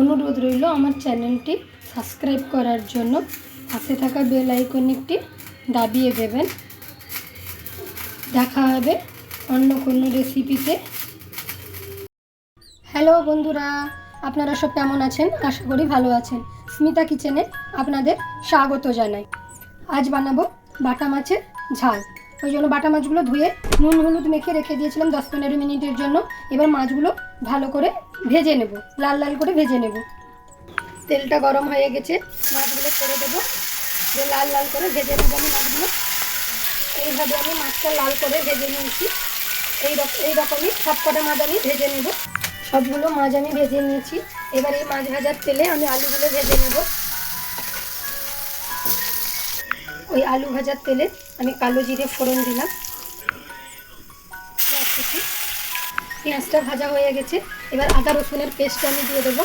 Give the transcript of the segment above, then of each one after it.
অনুরোধ রইল আমার চ্যানেলটি সাবস্ক্রাইব করার জন্য। পাশে থাকা বেল আইকনটি দাবিয়ে দেবেন। দেখা হবে অন্য কোনো রেসিপিতে। হ্যালো বন্ধুরা, আপনারা সব কেমন আছেন? আশা করি ভালো আছেন। স্মিতা কিচেনে আপনাদের স্বাগত জানাই। আজ বানাবো বাটা মাছের ঝাল। ওই জন্য বাটা মাছগুলো ধুয়ে নুন হলুদ মেখে রেখে দিয়েছিলাম দশ পনেরো মিনিটের জন্য। এবার মাছগুলো ভালো করে ভেজে নেব, লাল লাল করে ভেজে নেব। তেলটা গরম হয়ে গেছে, মাছগুলো ছেড়ে দেবো। দিয়ে লাল লাল করে ভেজে নেব আমি মাছগুলো। এইভাবে আমি মাছটা লাল করে ভেজে নিয়েছি। এই রকম এই রকমই সব কটা মাছ আমি ভেজে নেব। সবগুলো মাছ আমি ভেজে নিয়েছি। এবার এই মাছ ভাজার তেলে আমি আলুগুলো ভেজে নেব। ওই আলু ভাজার তেলে আমি কালো জিরে ফোড়ন দিলাম। পেঁয়াজটা ভাজা হয়ে গেছে। এবার আদা রসুনের পেস্টটা আমি দিয়ে দেবো।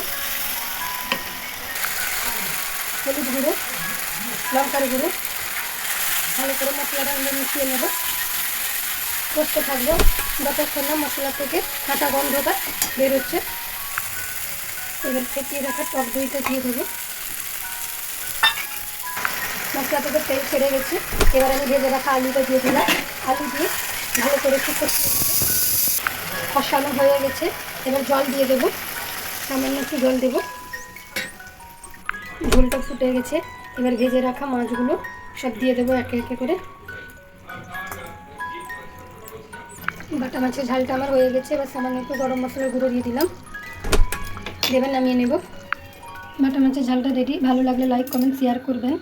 হলুদ গুঁড়ো, লঙ্কার গুঁড়ো, ভালো করে মশলাটা আমরা মিশিয়ে নেব। কষতে থাকব যতক্ষণ না মশলা থেকে কাঁচা গন্ধটা বেরোচ্ছে, এবার ফেটিয়ে রাখা টক দইটা দিয়ে দেবো। মশলা থেকে তেল ছেড়ে গেছে। এবার আমি ভেজে রাখা আলুটা দিয়ে দিলাম। আলু দিয়ে ভালো করে একটু কষিয়ে নেব। কষানো হয়ে গেছে। এবার জল দিয়ে দেবো। সামান্য একটু জল দেবো। ঝোলটা ফুটে গেছে। এবার ভেজে রাখা মাছগুলো সব দিয়ে দেবো একে একে করে। বাটা মাছের ঝালটা আমার হয়ে গেছে। এবার সামান্য একটু গরম মশলার গুঁড়ো দিয়ে দিলাম। দেবেন নামিয়ে নেব। বাটা মাছের ঝালটা রেডি ভালো লাগলে লাইক কমেন্ট শেয়ার করবেন।